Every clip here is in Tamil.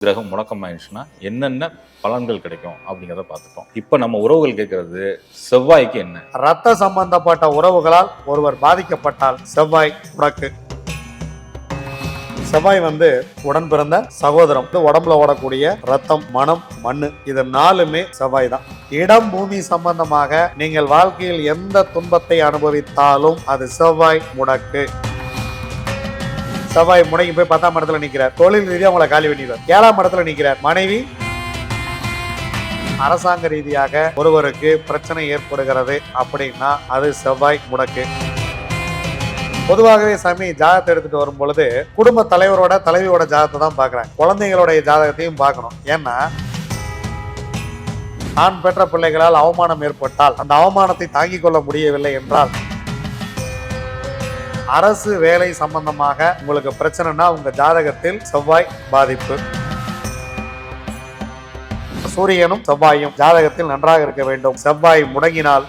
கிரகம் முடக்கமாயிடுச்சுன்னா என்னென்ன பலன்கள் கிடைக்கும் அப்படிங்கிறத பார்த்துட்டோம் இப்போ நம்ம உறவுகள் கேட்கறது செவ்வாய்க்கு என்ன? ரத்த சம்பந்தப்பட்ட உறவுகளால் ஒருவர் பாதிக்கப்பட்டால் செவ்வாய் முடக்கு செவ்வாய் வந்து உடன் பிறந்த சகோதரம் உடம்புல ஓடக்கூடிய ரத்தம் மனம் மண்ணு இது நாலுமே செவ்வாய் தான். இடம் பூமி சம்பந்தமாக நீங்கள் வாழ்க்கையில் எந்த துன்பத்தை அனுபவித்தாலும் அது செவ்வாய் முடக்கு செவ்வாய் முனைக்கு போய் பத்தாம் இடத்துல நிக்கிறார். தொழில் ரீதியாக உங்களை காலி பண்ணிடுவார். ஏழாம் இடத்துல நிக்கிறார். மனைவி அரசாங்க ரீதியாக ஒருவருக்கு பிரச்சனை ஏற்படுகிறது அப்படின்னா அது செவ்வாய் முடக்கு. பொதுவாகவே சாமி ஜாதகத்தை எடுத்துட்டு வரும் பொழுது குடும்ப தலைவரோட தலைவியோட ஜாதகத்தை தான் பார்க்குறாங்க. குழந்தைகளுடைய ஜாதகத்தையும் பார்க்கணும். ஏன்னா நான் பெற்ற பிள்ளைகளால் அவமானம் ஏற்பட்டால் அந்த அவமானத்தை தாங்கிக் கொள்ள முடியவில்லை என்றால் அரசு வேலை சம்பந்தமாக உங்களுக்கு பிரச்சனைனா உங்க ஜாதகத்தில் செவ்வாய் பாதிப்பு. சூரியனும் செவ்வாயும் ஜாதகத்தில் நன்றாக இருக்க வேண்டும். செவ்வாய் முடங்கினால்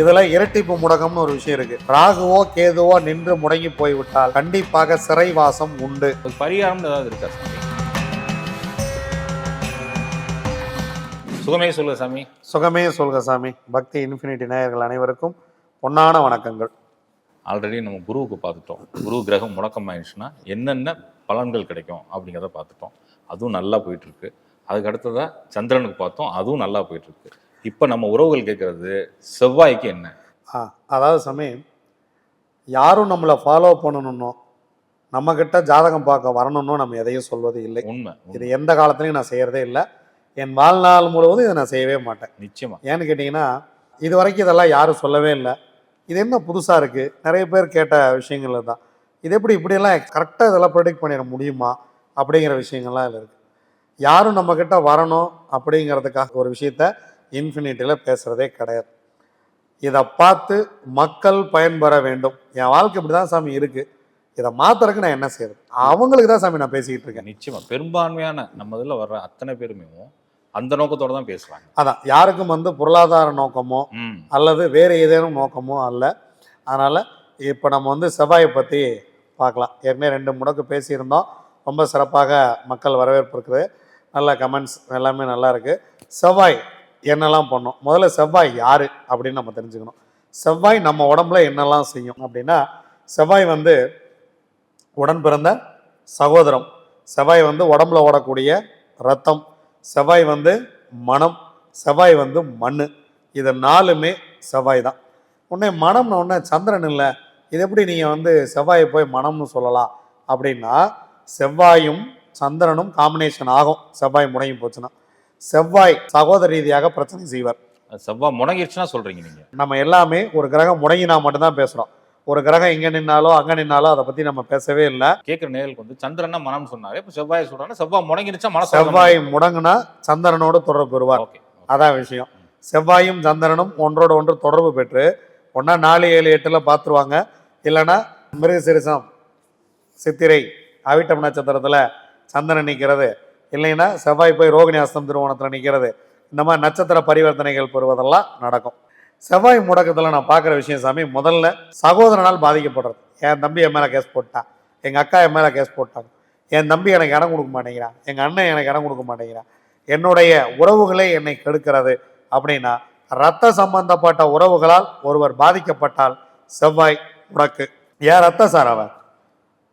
இதுல இரட்டிப்பு முடக்கம்னு ஒரு விஷயம் இருக்கு. ராகுவோ கேதுவோ நின்று முடங்கி போய்விட்டால் கண்டிப்பாக சிறைவாசம் உண்டு. பரிகாரம் ஏதாவது இருக்கா சுகமே சொல்லுங்க சாமி. சுகமே சொல்க சாமி. பக்தி இன்ஃபினிட்டி நேயர்கள் அனைவருக்கும் பொன்னான வணக்கங்கள். ஆல்ரெடி நம்ம குருவுக்கு பார்த்துட்டோம். குரு கிரகம் முடக்கமாயிடுச்சுன்னா என்னென்ன பலன்கள் கிடைக்கும் அப்படிங்கிறத பார்த்துட்டோம். அதுவும் நல்லா போயிட்டு இருக்கு அதுக்கு அடுத்ததா சந்திரனுக்கு பார்த்தோம். அதுவும் நல்லா போயிட்டு இருக்கு இப்போ நம்ம உறவுகள் கேட்கறது செவ்வாய்க்கு என்ன? ஆ அதாவது சாமி யாரும் நம்மளை ஃபாலோ பண்ணணும்னோ நம்மக்கிட்ட ஜாதகம் பார்க்க வரணும்னோ நம்ம எதையும் சொல்வது இல்லை. உண்மை. இது. எந்த காலத்துலையும் நான் செய்யறதே இல்லை. என் வாழ்நாள் முழுவதும் இதை நான் செய்யவே மாட்டேன். நிச்சயமா. ஏன்னு கேட்டிங்கன்னா இது வரைக்கும் இதெல்லாம் யாரும் சொல்லவே இல்லை. இது என்ன புதுசாக இருக்குது நிறைய பேர் கேட்ட விஷயங்கள் தான் இது எப்படி இப்படியெல்லாம் கரெக்டாக இதெல்லாம் ப்ரொடெக்ட் பண்ணிட முடியுமா? அப்படிங்கிற விஷயங்கள்லாம் இதில் இருக்குது யாரும் நம்மக்கிட்ட வரணும் அப்படிங்கிறதுக்காக ஒரு விஷயத்த இன்ஃபினிட்டியில் பேசுகிறதே கிடையாது. இதை பார்த்து மக்கள் பயன்பெற வேண்டும். என் வாழ்க்கை இப்படி தான் சாமி இருக்குது இதை மாத்துறதுக்கு நான் என்ன செய்யறது? அவங்களுக்கு தான் சாமி நான் பேசிக்கிட்டு இருக்கேன். நிச்சயமா. பெரும்பான்மையான நம்ம இதில் வர்ற அத்தனை பேருமே அந்த நோக்கத்தோட தான் பேசுறாங்க அதான் யாருக்கும் வந்து பொருளாதார நோக்கமோ அல்லது வேறு ஏதேனும் நோக்கமோ அல்ல. அதனால் இப்போ நம்ம வந்து செவ்வாயை பற்றி பார்க்கலாம். ஏற்கனவே ரெண்டு முடக்கு பேசியிருந்தோம். ரொம்ப சிறப்பாக மக்கள் வரவேற்பு இருக்குது. நல்ல கமெண்ட்ஸ் எல்லாமே நல்லா இருக்குது செவ்வாய் என்னெல்லாம் பண்ணும்? முதல்ல செவ்வாய் யார் அப்படின்னு நம்ம தெரிஞ்சுக்கணும். செவ்வாய் நம்ம உடம்புல என்னெல்லாம் செய்யும் அப்படின்னா செவ்வாய் வந்து உடன் பிறந்த சகோதரம். செவ்வாய் வந்து உடம்புல ஓடக்கூடிய ரத்தம் செவ்வாய் வந்து மனம் செவ்வாய் வந்து மண் இது நாலுமே செவ்வாய் தான். உடனே மனம்னு உடனே சந்திரன் இல்லை இது எப்படி நீங்கள் வந்து செவ்வாயை போய் மனம்னு சொல்லலாம்? அப்படின்னா செவ்வாயும் சந்திரனும் காம்பினேஷன் ஆகும். செவ்வாய் முடங்கி போச்சுன்னா. செவ்வாய் சகோதர ரீதியாக பிரச்சனை செய்வார். செவ்வாய் முடங்கிருச்சுன்னா சொல்றீங்க நீங்க. நம்ம எல்லாமே ஒரு கிரகம் முடங்கினா மட்டும்தான் பேசுகிறோம் ஒரு கிரகம் இங்கே நின்னாலோ அங்கே நின்னாலோ அதை பற்றி நம்ம பேசவே இல்லை. கேட்குற நேர்களுக்கு வந்து சந்திரனா மனம் சொன்னாங்க இப்போ செவ்வாய் சொல்றாங்க செவ்வாய் முடங்கிருச்சா மனசு செவ்வாய் முடங்குனா சந்திரனோடு தொடர்பு பெறுவார். ஓகே அதான் விஷயம். செவ்வாயும் சந்திரனும் ஒன்றோட ஒன்று தொடர்பு பெற்று ஒன்றா நாலு ஏழு எட்டில் பார்த்துருவாங்க இல்லைன்னா மிருகசிரிசம் சித்திரை அவிட்டம் நட்சத்திரத்தில் சந்திரன் நிற்கிறது இல்லைன்னா செவ்வாய் போய் ரோகிணி அஸ்தம் திருவோணத்தில் நிற்கிறது இந்த மாதிரி நட்சத்திர பரிவர்த்தனைகள் பெறுவதெல்லாம் நடக்கும். செவ்வாய் முடக்கத்தில் நான் பார்க்குற விஷயம் சாமி முதல்ல சகோதரனால் பாதிக்கப்படுறது. என் தம்பி என் மேலே கேஸ் போட்டான் எங்கள் அக்கா என் மேலே கேஸ் போட்டாங்க. என் தம்பி எனக்கு இடம் கொடுக்க மாட்டேங்கிறான் எங்கள் அண்ணன் எனக்கு இடம் கொடுக்க மாட்டேங்கிறான் என்னுடைய உறவுகளே என்னை கெடுக்கிறது அப்படின்னா ரத்த சம்பந்தப்பட்ட உறவுகளால் ஒருவர் பாதிக்கப்பட்டால் செவ்வாய் முடக்கு. ஏன் ரத்த சார் அவன்?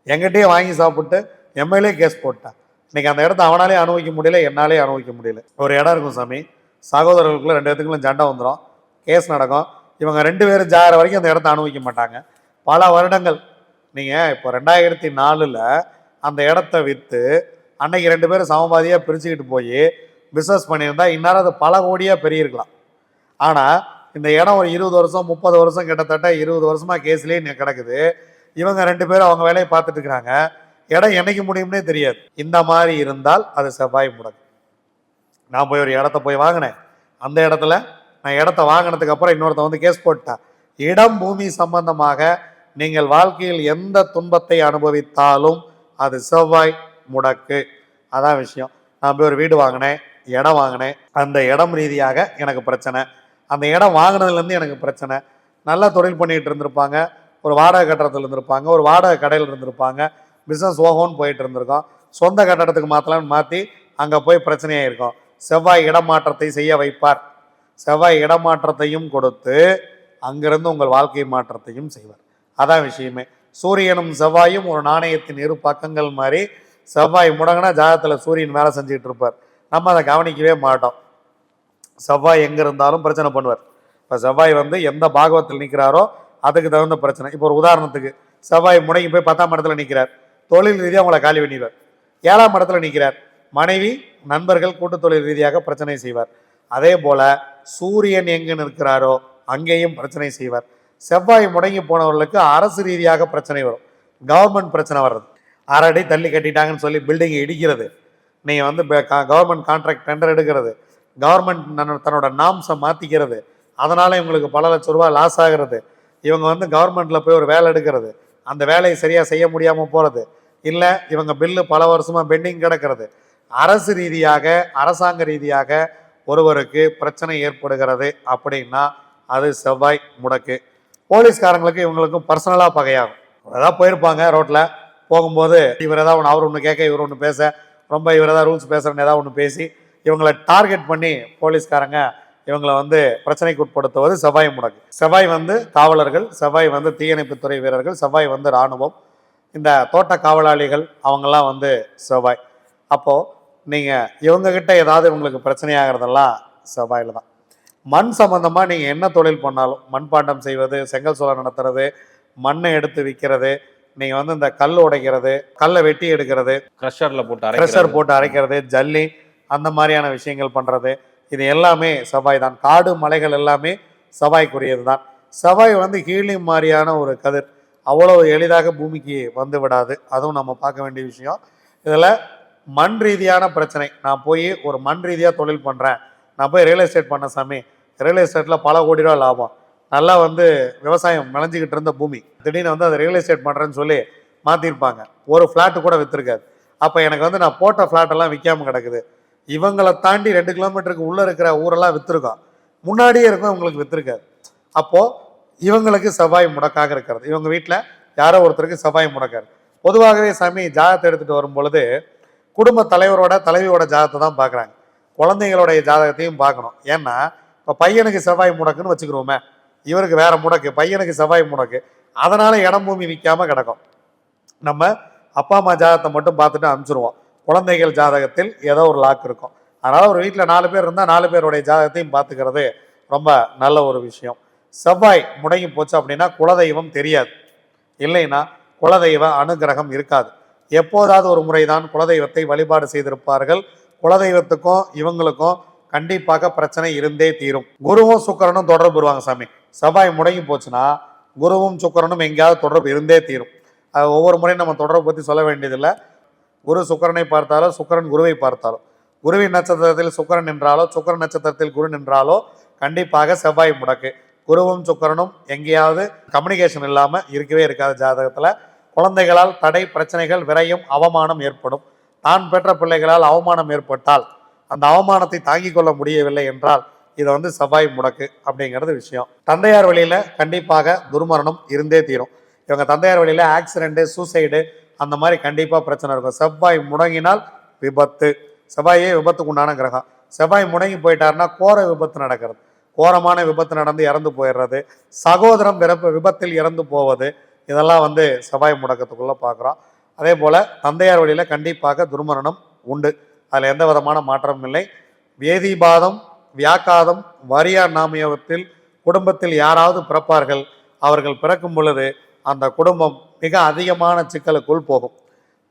எங்கிட்டயே வாங்கி சாப்பிட்டு எம்எல்ஏ கேஸ் போட்டான் இன்னைக்கு அந்த இடத்த அவனாலே அனுபவிக்க முடியல என்னாலே அனுபவிக்க முடியல. ஒரு இடம் இருக்கும் சாமி. சகோதரர்களுக்குள்ள ரெண்டு இடத்துக்குள்ள சண்டை வந்துடும் கேஸ் நடக்கும். இவங்க ரெண்டு பேரும் ஜாகிற வரைக்கும் அந்த இடத்த அனுபவிக்க மாட்டாங்க. பல வருடங்கள். நீங்கள் இப்போ ரெண்டாயிரத்தி நாலில் அந்த இடத்த விற்று அன்னைக்கு ரெண்டு பேரும் சமபாதியாக பிரிச்சுக்கிட்டு போய் பிஸ்னஸ் பண்ணியிருந்தா இந்நேரம் அது பல கோடியாக பெரியிருக்கலாம் ஆனால் இந்த இடம் ஒரு இருபது வருஷம் முப்பது வருஷம் கிட்டத்தட்ட இருபது வருஷமாக கேஸ்லேயே கிடக்குது. இவங்க ரெண்டு பேரும் அவங்க வேலையை பார்த்துட்டு இருக்கிறாங்க. இடம் என்னைக்கு முடியும்னே தெரியாது. இந்த மாதிரி இருந்தால் அது செவ்வாய் முடக்கு. நான் போய் ஒரு இடத்த போய் வாங்கினேன். அந்த இடத்துல நான் இடத்த வாங்கினதுக்கு அப்புறம் இன்னொருத்த வந்து கேஸ் போட்டான் இடம் பூமி சம்பந்தமாக நீங்கள் வாழ்க்கையில் எந்த துன்பத்தை அனுபவித்தாலும் அது செவ்வாய் முடக்கு. அதான் விஷயம். நான் போய் ஒரு வீடு வாங்கினேன் இடம் வாங்கினேன். அந்த இடம் ரீதியாக எனக்கு பிரச்சனை. அந்த இடம் வாங்கினதுலேருந்து எனக்கு பிரச்சனை. நல்லா தொழில் பண்ணிகிட்டு இருந்திருப்பாங்க. ஒரு வாடகை கட்டடத்தில் இருந்திருப்பாங்க. ஒரு வாடகை கடையில் இருந்திருப்பாங்க. பிஸ்னஸ் ஓஹோன்னு போயிட்டு இருந்திருக்கோம். சொந்த கட்டடத்துக்கு மாற்றலாம்னு மாற்றி அங்கே போய் பிரச்சனையாக இருக்கும் செவ்வாய் இடமாற்றத்தை செய்ய வைப்பார். செவ்வாய் இடமாற்றத்தையும் கொடுத்து அங்கிருந்து உங்கள் வாழ்க்கை மாற்றத்தையும் செய்வார். அதான் விஷயமே. சூரியனும் செவ்வாயும் ஒரு நாணயத்தின் இரு பக்கங்கள் மாதிரி செவ்வாய் முடங்கினா ஜாதகத்தில் சூரியன் வேலை செஞ்சுக்கிட்டு இருப்பார். நம்ம அதை கவனிக்கவே மாட்டோம். செவ்வாய் எங்கே இருந்தாலும் பிரச்சனை பண்ணுவார். இப்போ செவ்வாய் வந்து எந்த பாகவத்தில் நிற்கிறாரோ அதுக்கு தகுந்த பிரச்சனை. இப்போ ஒரு உதாரணத்துக்கு செவ்வாய் முடங்கி போய் பத்தாம் இடத்துல நிற்கிறார் தொழில் ரீதியாக உங்களை காலி பண்ணிடுவார். ஏழாம் இடத்துல நிற்கிறார் மனைவி நண்பர்கள் கூட்டு தொழில் ரீதியாக பிரச்சனை செய்வார். அதே போல சூரியன் எங்கு நிற்கிறாரோ அங்கேயும் பிரச்சனை செய்வார். செவ்வாய் முடங்கி போனவர்களுக்கு அரசு ரீதியாக பிரச்சனை வரும். கவர்மெண்ட் பிரச்சனை வர்றது. அரடி தள்ளி கட்டிட்டாங்கன்னு சொல்லி பில்டிங் இடிக்கிறது. நீங்கள் வந்து கவர்மெண்ட் கான்ட்ராக்ட் டெண்டர் எடுக்கிறது. கவர்மெண்ட் தன்னோட நாம்ஸை மாற்றிக்கிறது அதனால் இவங்களுக்கு பல லட்ச ரூபா லாஸ் ஆகிறது. இவங்க வந்து கவர்மெண்ட்டில் போய் ஒரு வேலை எடுக்கிறது. அந்த வேலையை சரியாக செய்ய முடியாமல் போகிறது இல்லை இவங்க பில்லு பல வருஷமாக பெண்டிங் கிடக்கிறது. அரசு ரீதியாக அரசாங்க ரீதியாக ஒருவருக்கு பிரச்சனை ஏற்படுகிறது அப்படின்னா அது செவ்வாய் முடக்கு. போலீஸ்காரங்களுக்கு இவங்களுக்கும் பர்சனலாக பகையாகும். ஏதாவது போயிருப்பாங்க ரோட்டில் போகும்போது இவர் ஏதாவது ஒன்று அவர் ஒன்று கேட்க இவர் ஒன்று பேச ரொம்ப இவர் ஏதாவது ரூல்ஸ் பேசுகிறேன்னு ஏதாவது ஒன்று பேசி இவங்களை டார்கெட் பண்ணி போலீஸ்காரங்க இவங்களை வந்து பிரச்சனைக்கு உட்படுத்துவது செவ்வாய் முடக்கு. செவ்வாய் வந்து காவலர்கள் செவ்வாய் வந்து தீயணைப்புத்துறை வீரர்கள் செவ்வாய் வந்து இராணுவம் இந்த தோட்ட காவலாளிகள் அவங்கெல்லாம் வந்து செவ்வாய். அப்போது நீங்கள் இவங்ககிட்ட ஏதாவது இவங்களுக்கு பிரச்சனையாகிறதெல்லாம் செவ்வாயில் தான். மண் சம்மந்தமாக நீங்கள் என்ன தொழில் பண்ணாலும் மண்பாண்டம் செய்வது செங்கல் சோலை நடத்துறது மண்ணை எடுத்து விற்கிறது நீங்கள் வந்து இந்த கல் உடைக்கிறது கல்லை வெட்டி எடுக்கிறது க்ரஷர்ல போட்டு அரைக்கிறது. போட்டு அரைக்கிறது ஜல்லி அந்த மாதிரியான விஷயங்கள் பண்ணுறது இது எல்லாமே செவ்வாய் தான். காடு மலைகள் எல்லாமே செவ்வாய்க்குரியது தான். செவ்வாய் வந்து ஹீலியம் மாதிரியான ஒரு கதிர். அவ்வளவு எளிதாக பூமிக்கு வந்து விடாது. அதுவும் நம்ம பார்க்க வேண்டிய விஷயம். இதில் மண் ரீதியான பிரச்சனை. நான் போய் ஒரு மண் ரீதியாக தொழில் பண்ணுறேன் நான் போய் ரியல் எஸ்டேட் பண்ண சாமி. ரியல் எஸ்டேட்டில் பல கோடி ரூபா லாபம். நல்லா வந்து விவசாயம் விளைஞ்சிக்கிட்டு இருந்த பூமி. திடீர்னு வந்து அதை ரியல் எஸ்டேட் பண்ணுறேன்னு சொல்லி மாற்றிருப்பாங்க ஒரு ஃப்ளாட்டு கூட விற்றுருக்காது அப்போ எனக்கு வந்து நான் போட்ட ஃப்ளாட்டெல்லாம் விற்காமல் விற்காம கிடக்குது. இவங்களை தாண்டி ரெண்டு கிலோமீட்டருக்கு உள்ளே இருக்கிற ஊரெல்லாம் விற்றுருக்கோம் முன்னாடியே இருக்கும் உங்களுக்கு விற்றுருக்காது அப்போது இவங்களுக்கு செவ்வாய் முடக்காக இருக்கிறது. இவங்க வீட்டில் யாரோ ஒருத்தருக்கு செவ்வாய் முடக்காரு பொதுவாகவே சாமி ஜாதகத்தை எடுத்துகிட்டு வரும் பொழுது குடும்ப தலைவரோட தலைவியோட ஜாதகத்தை தான் பார்க்குறாங்க. குழந்தைங்களுடைய ஜாதகத்தையும் பார்க்கணும். ஏன்னா இப்போ பையனுக்கு செவ்வாய் முடக்குன்னு வச்சுக்கிறோமே இவருக்கு வேற முடக்கு பையனுக்கு செவ்வாய் முடக்கு அதனால இடம் பூமி நிற்காம கிடக்கும். நம்ம அப்பா அம்மா ஜாதகத்தை மட்டும் பார்த்துட்டு அனுப்பிச்சிருவோம். குழந்தைகள் ஜாதகத்தில் ஏதோ ஒரு லாக் இருக்கும். அதனால ஒரு வீட்டில் நாலு பேர் இருந்தால் நாலு பேருடைய ஜாதகத்தையும் பார்த்துக்கிறது ரொம்ப நல்ல ஒரு விஷயம். செவ்வாய் முடங்கி போச்சு அப்படின்னா குலதெய்வம் தெரியாது. இல்லைன்னா குலதெய்வ அனுகிரகம் இருக்காது. எப்போதாவது ஒரு முறைதான் குலதெய்வத்தை வழிபாடு செய்திருப்பார்கள். குலதெய்வத்துக்கும் இவங்களுக்கும் கண்டிப்பாக பிரச்சனை இருந்தே தீரும். குருவும் சுக்கரனும் தொடர்பு வருவாங்க சாமி. செவ்வாய் முடங்கி போச்சுன்னா குருவும் சுக்கரனும் எங்கேயாவது தொடர்பு இருந்தே தீரும். அது ஒவ்வொரு முறையும் நம்ம தொடர்பு பற்றி சொல்ல வேண்டியதில்லை. குரு சுக்கரனை பார்த்தாலோ சுக்கரன் குருவை பார்த்தாலோ குருவின் நட்சத்திரத்தில் சுக்கரன் நின்றாலோ சுக்கரன் நட்சத்திரத்தில் குரு நின்றாலோ கண்டிப்பாக செவ்வாய் முடக்கு. குருவும் சுக்கரனும் எங்கேயாவது கம்யூனிகேஷன் இல்லாமல் இருக்கவே இருக்காது ஜாதகத்தில் குழந்தைகளால் தடை பிரச்சனைகள் விரையும் அவமானம் ஏற்படும். தான் பெற்ற பிள்ளைகளால் அவமானம் ஏற்பட்டால் அந்த அவமானத்தை தாங்கிக் கொள்ள முடியவில்லை என்றால் இதை வந்து செவ்வாய் முடக்கு அப்படிங்கிறது விஷயம். தந்தையார் வழியில் கண்டிப்பாக துர்மரணம் இருந்தே தீரும். இவங்க தந்தையார் வழியில் ஆக்சிடென்ட்டு சூசைடு அந்த மாதிரி கண்டிப்பாக பிரச்சனை இருக்கும். செவ்வாய் முடங்கினால் விபத்து. செவ்வாயே விபத்துக்கு உண்டான கிரகம். செவ்வாய் முடங்கி போயிட்டாருன்னா கோர விபத்து நடக்கிறது. கோரமான விபத்து நடந்து இறந்து போயிடுறது. சகோதரம் பிறப்பு விபத்தில் இறந்து போவது. இதெல்லாம் வந்து செவ்வாய் முடக்கத்துக்குள்ளே பார்க்குறோம் அதே போல் தந்தையார் வழியில் கண்டிப்பாக துர்மரணம் உண்டு. அதில் எந்த விதமான மாற்றமும் இல்லை. வேதிபாதம் வியாக்காதம் வரியார் நாமயோகத்தில் குடும்பத்தில் யாராவது பிறப்பார்கள் அவர்கள் பிறக்கும் பொழுது அந்த குடும்பம் மிக அதிகமான சிக்கலுக்குள் போகும்.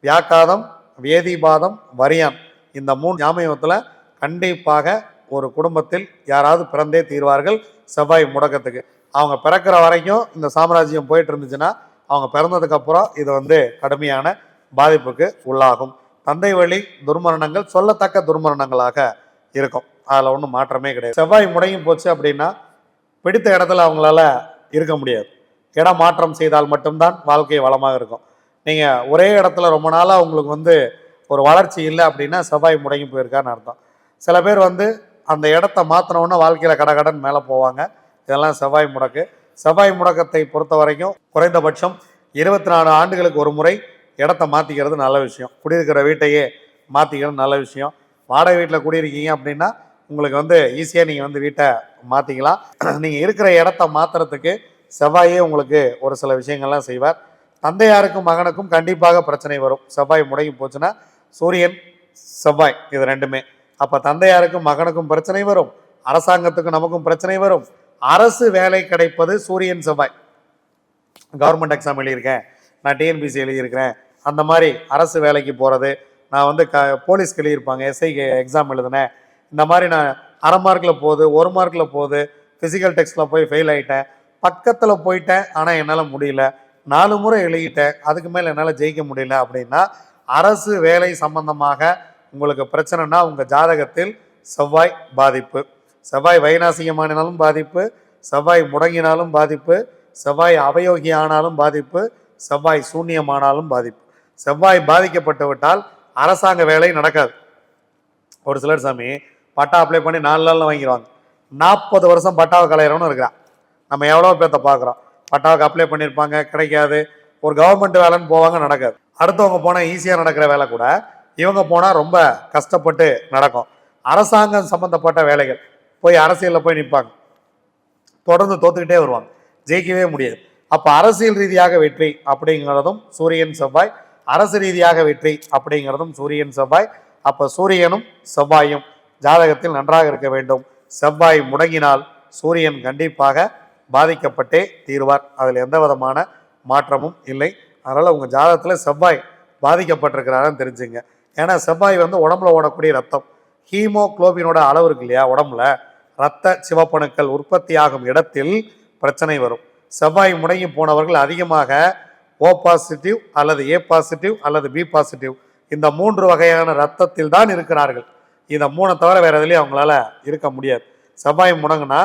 வியாக்காதம் வேதிபாதம் வரியான் இந்த மூணு ஞாபகத்தில் கண்டிப்பாக ஒரு குடும்பத்தில் யாராவது பிறந்தே தீர்வார்கள் செவ்வாய் முடக்கத்துக்கு. அவங்க பிறக்கிற வரைக்கும் இந்த சாம்ராஜ்யம் போயிட்டு இருந்துச்சுன்னா அவங்க பிறந்ததுக்கப்புறம் இது வந்து கடுமையான பாதிப்புக்கு உள்ளாகும். தந்தை வழி துர்மரணங்கள் சொல்லத்தக்க துர்மரணங்களாக இருக்கும். அதில் ஒன்றும் மாற்றமே கிடையாது. செவ்வாய் முடங்கி போச்சு அப்படின்னா பிடித்த இடத்துல அவங்களால இருக்க முடியாது. இடம் மாற்றம் செய்தால் மட்டும்தான் வாழ்க்கை வளமாக இருக்கும். நீங்கள் ஒரே இடத்துல ரொம்ப நாளாக உங்களுக்கு வந்து ஒரு வளர்ச்சி இல்லை அப்படின்னா செவ்வாய் முடங்கி போயிருக்கான்னு அர்த்தம். சில பேர் வந்து அந்த இடத்த மாற்றினோன்னா வாழ்க்கையில் கடகடன் மேலே போவாங்க. இதெல்லாம் செவ்வாய் முடக்கு. செவ்வாய் முடக்கத்தை பொறுத்த வரைக்கும் குறைந்தபட்சம் இருபத்தி நாலு ஆண்டுகளுக்கு ஒரு முறை இடத்த மாற்றிக்கிறது நல்ல விஷயம். குடியிருக்கிற வீட்டையே மாற்றிக்கிறது நல்ல விஷயம். வாடகை வீட்டில் குடியிருக்கீங்க அப்படின்னா உங்களுக்கு வந்து ஈஸியாக நீங்கள் வந்து வீட்டை மாற்றிக்கலாம் நீங்கள் இருக்கிற இடத்த மாற்றுறதுக்கு செவ்வாயே உங்களுக்கு ஒரு சில விஷயங்கள்லாம் செய்வார். தந்தையாருக்கும் மகனுக்கும் கண்டிப்பாக பிரச்சனை வரும். செவ்வாய் முடங்கி போச்சுன்னா சூரியன் செவ்வாய் இது ரெண்டுமே. அப்போ தந்தையாருக்கும் மகனுக்கும் பிரச்சனை வரும். அரசாங்கத்துக்கும் நமக்கும் பிரச்சனை வரும். அரசு வேலை கிடைப்பது சூரியன் செவ்வாய். கவர்மெண்ட் எக்ஸாம் எழுதியிருக்கேன். நான் டிஎன்பிசி எழுதியிருக்கிறேன். அந்த மாதிரி அரசு வேலைக்கு போகிறது நான் வந்து க போலீஸ்க்கு எழுதியிருப்பாங்க எஸ்ஐக்கு எக்ஸாம் எழுதினேன். இந்த மாதிரி நான் அரை மார்க்கில் போகுது ஒரு மார்க்கில் போகுது ஃபிசிக்கல் டெஸ்ட்டில் போய் ஃபெயில் ஆகிட்டேன் பக்கத்தில் போயிட்டேன் ஆனால் என்னால் முடியல. நாலு முறை எழுதிட்டேன் அதுக்கு மேலே என்னால் ஜெயிக்க முடியல அப்படின்னா அரசு வேலை சம்பந்தமாக உங்களுக்கு பிரச்சனைனா உங்கள் ஜாதகத்தில் செவ்வாய் பாதிப்பு. செவ்வாய் வைநாசிகமானாலும் பாதிப்பு செவ்வாய் முடங்கினாலும் பாதிப்பு செவ்வாய் அவயோகி ஆனாலும் பாதிப்பு செவ்வாய் சூன்யமானாலும் பாதிப்பு. செவ்வாய் பாதிக்கப்பட்டு விட்டால் அரசாங்க வேலை நடக்காது. ஒரு சிலர் சாமி பட்டா அப்ளை பண்ணி நாலு நாளில் வாங்கிடுவாங்க நாற்பது வருஷம் பட்டாவை கலையிறவனு இருக்கிறான். நம்ம எவ்வளோ பேர்த்த பார்க்குறோம். பட்டாவுக்கு அப்ளை பண்ணியிருப்பாங்க கிடைக்காது. ஒரு கவர்மெண்ட் வேலைன்னு போவாங்க நடக்காது. அடுத்தவங்க போனால் ஈஸியாக நடக்கிற வேலை கூட இவங்க போனால் ரொம்ப கஷ்டப்பட்டு நடக்கும். அரசாங்கம் சம்மந்தப்பட்ட வேலைகள். போய் அரசியலில் போய் நிற்பாங்க தொடர்ந்து தோத்துக்கிட்டே வருவாங்க. ஜெயிக்கவே முடியாது. அப்போ அரசியல் ரீதியாக வெற்றி அப்படிங்கிறதும் சூரியன் செவ்வாய். அரசு ரீதியாக வெற்றி அப்படிங்கிறதும் சூரியன் செவ்வாய். அப்போ சூரியனும் செவ்வாயும் ஜாதகத்தில் நன்றாக இருக்க வேண்டும். செவ்வாய் முடங்கினால் சூரியன் கண்டிப்பாக பாதிக்கப்பட்டே தீர்வார். அதில் எந்த விதமான மாற்றமும் இல்லை. அதனால் உங்கள் ஜாதகத்தில் செவ்வாய் பாதிக்கப்பட்டிருக்கிறாருன்னு தெரிஞ்சுங்க. ஏன்னா செவ்வாய் வந்து உடம்புல ஓடக்கூடிய ரத்தம். ஹீமோகுளோபினோட அளவு இருக்கு இல்லையா உடம்புல. இரத்த சிவப்பணுக்கள் உற்பத்தியாகும் இடத்தில் பிரச்சனை வரும். செவ்வாய் முடங்கி போனவர்கள் அதிகமாக ஓ பாசிட்டிவ் அல்லது ஏ பாசிட்டிவ் அல்லது பி பாசிட்டிவ் இந்த மூன்று வகையான ரத்தத்தில் தான் இருக்கிறார்கள். இந்த மூணை தவிர வேறு எதுலேயும் அவங்களால இருக்க முடியாது. செவ்வாய் முடங்குனா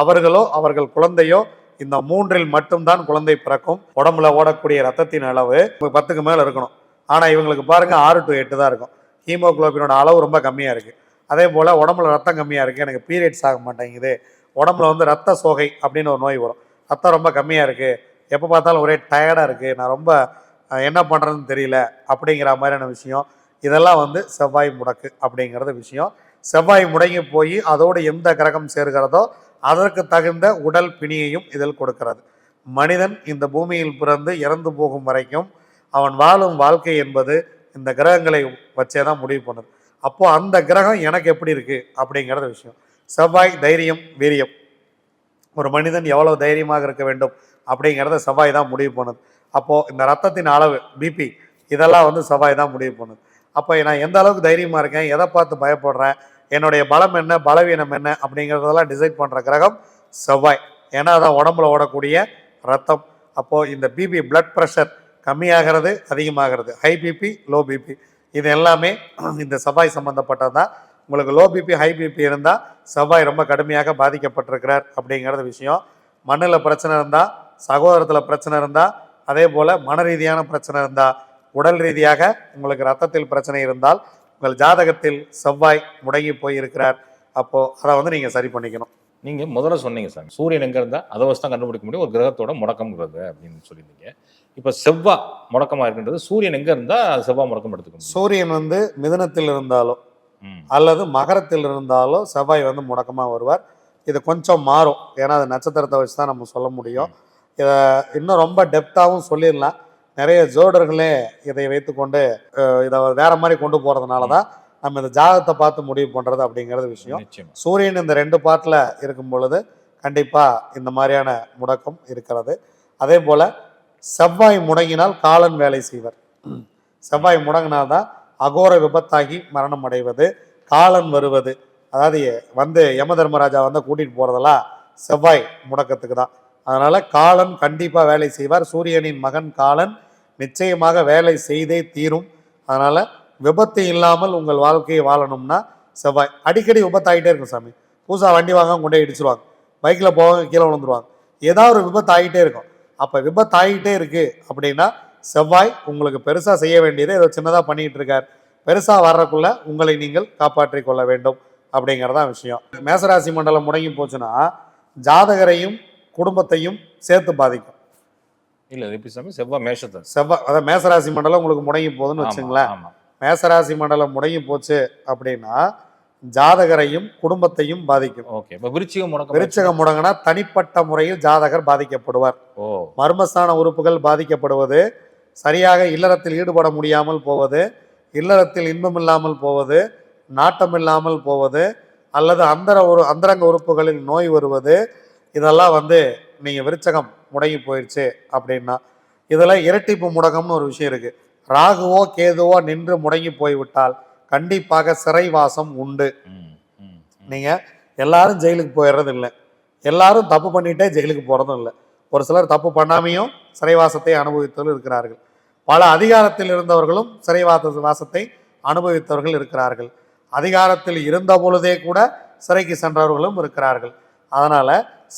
அவர்களோ அவர்கள் குழந்தையோ இந்த மூன்றில் மட்டும்தான் குழந்தை பிறக்கும். உடம்புல ஓடக்கூடிய ரத்தத்தின் அளவு பத்துக்கு மேல இருக்கணும். ஆனா இவங்களுக்கு பாருங்க ஆறு டு எட்டு தான் இருக்கும். ஹீமோகுளோபினோட அளவு ரொம்ப கம்மியா இருக்கு. அதே போல் உடம்புல ரத்தம் கம்மியாக இருக்குது எனக்கு பீரியட்ஸ் ஆக மாட்டேங்குது உடம்புல வந்து ரத்த சோகை அப்படின்னு ஒரு நோய் வரும். ரத்தம் ரொம்ப கம்மியாக இருக்குது எப்போ பார்த்தாலும் ஒரே டயர்டாக இருக்குது நான் ரொம்ப என்ன பண்ணுறதுன்னு தெரியல அப்படிங்கிற மாதிரியான விஷயம். இதெல்லாம் வந்து செவ்வாய் முடக்கு அப்படிங்கிறது விஷயம். செவ்வாய் முடங்கி போய் அதோடு எந்த கிரகம் சேர்கிறதோ அதற்கு தகுந்த உடல் பிணியையும் இதில் கொடுக்கிறது. மனிதன் இந்த பூமியில் பிறந்து இறந்து போகும் வரைக்கும் அவன் வாழும் வாழ்க்கை என்பது இந்த கிரகங்களை வச்சே தான் முடிவு பண்ணுது. அப்போது அந்த கிரகம் எனக்கு எப்படி இருக்குது அப்படிங்கிறது விஷயம். செவ்வாய் தைரியம் வீரியம். ஒரு மனிதன் எவ்வளோ தைரியமாக இருக்க வேண்டும் அப்படிங்கிறத செவ்வாய் தான் முடிவு பண்ணுது. அப்போது இந்த ரத்தத்தின் அளவு பிபி இதெல்லாம் வந்து செவ்வாய் தான் முடிவு பண்ணுது. அப்போ நான் எந்த அளவுக்கு தைரியமாக இருக்கேன் எதை பார்த்து பயப்படுறேன் என்னுடைய பலம் என்ன பலவீனம் என்ன அப்படிங்கிறதெல்லாம் டிசைட் பண்ணுற கிரகம் செவ்வாய். ஏன்னா அதான் உடம்புல ஓடக்கூடிய ரத்தம். அப்போது இந்த பிபி பிளட் ப்ரெஷர் கம்மியாகிறது அதிகமாகிறது. ஹை பிபி லோ பிபி இது எல்லாமே இந்த செவ்வாய் சம்மந்தப்பட்டது தான் உங்களுக்கு லோ பிபி ஹை பிபி இருந்தால் செவ்வாய் ரொம்ப கடுமையாக பாதிக்கப்பட்டிருக்கிறார் அப்படிங்கிறது விஷயம். மண்ணில் பிரச்சனை இருந்தால் சகோதரத்தில் பிரச்சனை இருந்தால் அதே போல் மன ரீதியான பிரச்சனை இருந்தால் உடல் ரீதியாக உங்களுக்கு ரத்தத்தில் பிரச்சனை இருந்தால் உங்கள் ஜாதகத்தில் செவ்வாய் முடங்கி போயிருக்கிறார். அப்போது அதை வந்து நீங்கள் சரி பண்ணிக்கணும். நீங்க முதல்ல சொன்னீங்க சார் சூரியன் எங்க இருந்தா அதை வச்சு தான் கண்டுபிடிக்க முடியும். ஒரு கிரகத்தோட முடக்கம்ங்கிறது அப்படின்னு சொல்லியிருந்தீங்க. இப்ப செவ்வாய் முடக்கமா இருக்கின்றது சூரியன் எங்க இருந்தா செவ்வாய் முடக்கம் எடுத்துக்க முடியும். சூரியன் வந்து மிதுனத்தில் இருந்தாலோ ம். அல்லது மகரத்தில் இருந்தாலோ செவ்வாய் வந்து முடக்கமாக வருவார். இது கொஞ்சம் மாறும். ஏன்னா அது நட்சத்திரத்தை வச்சு தான் நம்ம சொல்ல முடியும். இதை இன்னும் ரொம்ப டெப்த்தாகவும் சொல்லிடலாம். நிறைய ஜோடர்களே இதை வைத்துக்கொண்டு இதை வேற மாதிரி கொண்டு போகிறதுனால தான் நம்ம இந்த ஜாதகத்தை பார்த்து முடிவு பண்ணுறது அப்படிங்கிறது விஷயம். சூரியன் இந்த ரெண்டு பாட்டில் இருக்கும் பொழுது கண்டிப்பாக இந்த மாதிரியான முடக்கம் இருக்கிறது. அதே போல் செவ்வாய் முடங்கினால் காலன் வேலை செய்வர். செவ்வாய் முடங்கினால்தான் அகோர விபத்தாகி மரணம் அடைவது காலன் வருவது. அதாவது வந்து யம தர்மராஜா வந்து கூட்டிகிட்டு போகிறதெல்லாம் செவ்வாய் முடக்கத்துக்கு தான். அதனால் காலன் கண்டிப்பாக வேலை செய்வார். சூரியனின் மகன் காலன் நிச்சயமாக வேலை செய்தே தீரும். அதனால் விபத்து இல்லாமல் உங்கள் வாழ்க்கையை வாழணும்னா செவ்வாய். அடிக்கடி விபத்தாகிட்டே இருக்கும் சாமி. புதுசாக வண்டி வாங்க கொண்டு இடிச்சிருவாங்க. பைக்கில் போவாங்க கீழே விழுந்துருவாங்க. ஏதாவது ஒரு விபத்து ஆகிட்டே இருக்கும். அப்போ விபத்து ஆகிட்டே இருக்கு அப்படின்னா செவ்வாய் உங்களுக்கு பெருசாக செய்ய வேண்டியதை ஏதோ சின்னதாக பண்ணிட்டு இருக்கார். பெருசாக வர்றதுக்குள்ள உங்களை நீங்கள் காப்பாற்றிக் கொள்ள வேண்டும் அப்படிங்கிறதான் விஷயம். மேசராசி மண்டலம் முடங்கி போச்சுன்னா ஜாதகரையும் குடும்பத்தையும் சேர்த்து பாதிக்கும். இல்ல எப்படி சாமி? செவ்வாய் மேஷத்தை செவ்வாய் அதாவது மேசராசி மண்டலம் உங்களுக்கு முடங்கி போகுதுன்னு வச்சுங்களேன். மேசராசி மண்டலம் முடங்கி போச்சு அப்படின்னா ஜாதகரையும் குடும்பத்தையும் பாதிக்கும். ஓகே இப்ப விருச்சிகம் முடக்கம் விருச்சகம் முடங்கினா தனிப்பட்ட முறையில் ஜாதகர் பாதிக்கப்படுவார். ஓ. மர்மஸ்தான உறுப்புகள் பாதிக்கப்படுவது சரியாக இல்லறத்தில் ஈடுபட முடியாமல் போவது இல்லறத்தில் இன்பம் இல்லாமல் போவது நாட்டம் இல்லாமல் போவது அல்லது அந்தர ஒரு அந்தரங்க உறுப்புகளில் நோய் வருவது இதெல்லாம் வந்து நீங்கள் விருச்சகம் முடங்கி போயிடுச்சு அப்படின்னா இதில் இரட்டிப்பு முடக்கம்னு ஒரு விஷயம் இருக்குது ராகுவோ கேதுவோ நின்று முடங்கி போய்விட்டால் கண்டிப்பாக சிறைவாசம் உண்டு. நீங்கள் எல்லாரும் ஜெயிலுக்கு போயிடுறது இல்லை எல்லாரும் தப்பு பண்ணிட்டே ஜெயிலுக்கு போகிறதும் இல்லை. ஒரு சிலர் தப்பு பண்ணாமையும் சிறைவாசத்தை அனுபவித்தவர்கள் இருக்கிறார்கள். பல அதிகாரத்தில் இருந்தவர்களும் சிறைவாச வாசத்தை அனுபவித்தவர்கள் இருக்கிறார்கள். அதிகாரத்தில் இருந்த பொழுதே கூட சிறைக்கு சென்றவர்களும் இருக்கிறார்கள். அதனால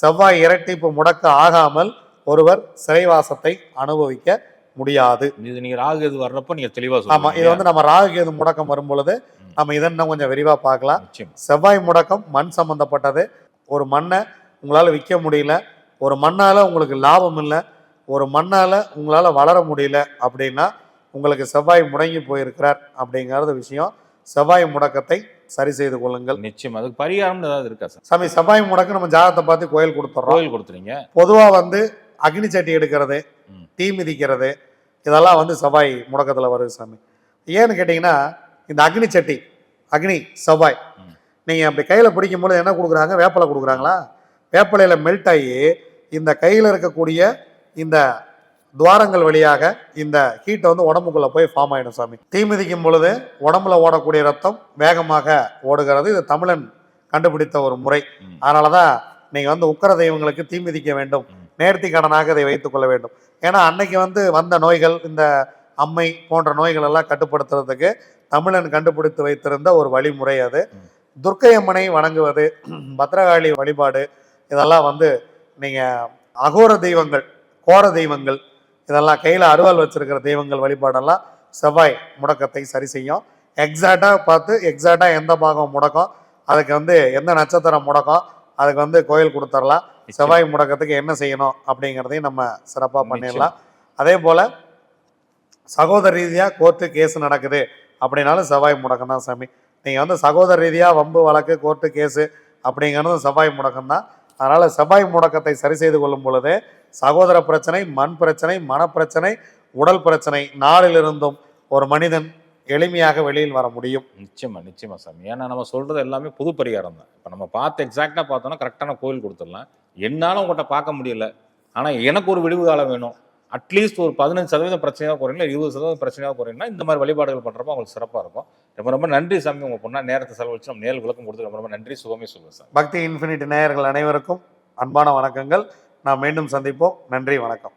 செவ்வாய் இரட்டிப்பு முடக்க ஆகாமல் ஒருவர் சிறைவாசத்தை அனுபவிக்க முடியாது. இது நீங்க ராகு இது வர்றப்ப நீங்க தெளிவா ஆமா இது வந்து நம்ம ராகு கேது முடக்கம் வரும் பொழுது நம்ம இதை இன்னும் கொஞ்சம் விரிவா பார்க்கலாம். செவ்வாய் முடக்கம் மண் சம்பந்தப்பட்டது. ஒரு மண்ணை உங்களால் விற்க முடியல. ஒரு மண்ணால் உங்களுக்கு லாபம் இல்லை. ஒரு மண்ணால் உங்களால் வளர முடியல அப்படின்னா உங்களுக்கு செவ்வாய் முடங்கி போயிருக்கிறார் அப்படிங்கிறது விஷயம். செவ்வாய் முடக்கத்தை சரி செய்து கொள்ளுங்கள். நிச்சயம். அதுக்கு பரிகாரம்னு ஏதாவது இருக்கா சார்? சாமி செவ்வாய் முடக்கு நம்ம ஜாதகத்தை பார்த்து கோயில் கொடுத்துட்றோம் கோயில் கொடுத்துறீங்க. பொதுவாக வந்து அக்னி சட்டி எடுக்கிறது. தீ மிதிக்கிறது இதெல்லாம் வந்து செவ்வாய் முடக்கத்தில் வருது சாமி ஏன்னு கேட்டிங்கன்னா இந்த அக்னி சட்டி அக்னி செவ்வாய். நீங்கள் அப்படி கையில் பிடிக்கும்போது என்ன கொடுக்குறாங்க வேப்பலை கொடுக்குறாங்களா வேப்பலையில் மெல்ட் ஆகி இந்த கையில் இருக்கக்கூடிய இந்த துவாரங்கள் வழியாக இந்த ஹீட்டை வந்து உடம்புக்குள்ளே போய் ஃபார்ம் ஆகிடும் சாமி தீ மிதிக்கும் பொழுது உடம்புல ஓடக்கூடிய ரத்தம் வேகமாக ஓடுகிறது இது தமிழன் கண்டுபிடித்த ஒரு முறை. அதனால தான் நீங்கள் வந்து உக்கர தெய்வங்களுக்கு தீ மிதிக்க வேண்டும். நேர்த்தி கடனாக இதை வைத்துக் கொள்ள வேண்டும். ஏன்னா அன்னைக்கு வந்து வந்த நோய்கள் இந்த அம்மை போன்ற நோய்கள் எல்லாம் கட்டுப்படுத்துறதுக்கு தமிழன் கண்டுபிடித்து வைத்திருந்த ஒரு வழிமுறை அது. துர்க்கையம்மனை துர்க்கை அம்மனை வணங்குவது பத்ரகாளி வழிபாடு இதெல்லாம் வந்து நீங்கள் அகோர தெய்வங்கள் கோர தெய்வங்கள் இதெல்லாம் கையில் அருவால் வச்சிருக்கிற தெய்வங்கள் வழிபாடெல்லாம் செவ்வாய் முடக்கத்தை சரி செய்யும். எக்ஸாக்டாக பார்த்து எக்ஸாக்டாக எந்த பாகம் முடக்கம் அதுக்கு வந்து எந்த நட்சத்திரம் முடக்கம் அதுக்கு வந்து கோயில் கொடுத்துடலாம் செவ்வாய் முடக்கத்துக்கு என்ன செய்யணும் அப்படிங்கிறதையும் நம்ம சிறப்பாக பண்ணிடலாம். அதே போல் சகோதர ரீதியாக கோர்ட்டு கேஸ் நடக்குது அப்படின்னாலும் செவ்வாய் முடக்கம் தான் சாமி. நீங்கள் வந்து சகோதர ரீதியாக வம்பு வழக்கு கோர்ட்டு கேஸு அப்படிங்கிறதும் செவ்வாய் முடக்கம் தான். அதனால் செவ்வாய் முடக்கத்தை சரி செய்து கொள்ளும் பொழுது சகோதர பிரச்சனை மண் பிரச்சனை மனப்பிரச்சனை உடல் பிரச்சனை நாளிலிருந்தும் ஒரு மனிதன் எளிமையாக வெளியில் வர முடியும். நிச்சயமா நிச்சயமா சாமி. ஏன்னா நம்ம சொல்றது எல்லாமே புது பரிகாரம் தான். இப்போ நம்ம பார்த்து எக்ஸாக்டா பார்த்தோம்னா கரெக்டான கோயில் கொடுத்துடலாம். என்னால உங்கள்கிட்ட பார்க்க முடியல. ஆனா எனக்கு ஒரு விடிவு காலம் வேணும். அட்லீஸ்ட் ஒரு பதினஞ்சு சதவீதம் பிரச்சனையாக குறையல இருபது சதவீதம் பிரச்சனையாக குறையும்னா இந்த மாதிரி வழிபாடுகள் பண்றப்ப உங்களுக்கு சிறப்பா இருக்கும். ரொம்ப ரொம்ப நன்றி சாமி உங்க பொண்ணா நேரத்தை செலவழிச்சு நம்ம நேரில் விளக்கம் கொடுத்து ரொம்ப ரொம்ப நன்றி. சுகமே சொல்லுவேன் சார் பக்தி இன்ஃபினிட்டி நேயர்கள் அனைவருக்கும் அன்பான வணக்கங்கள். நாம் மீண்டும் சந்திப்போம். நன்றி வணக்கம்.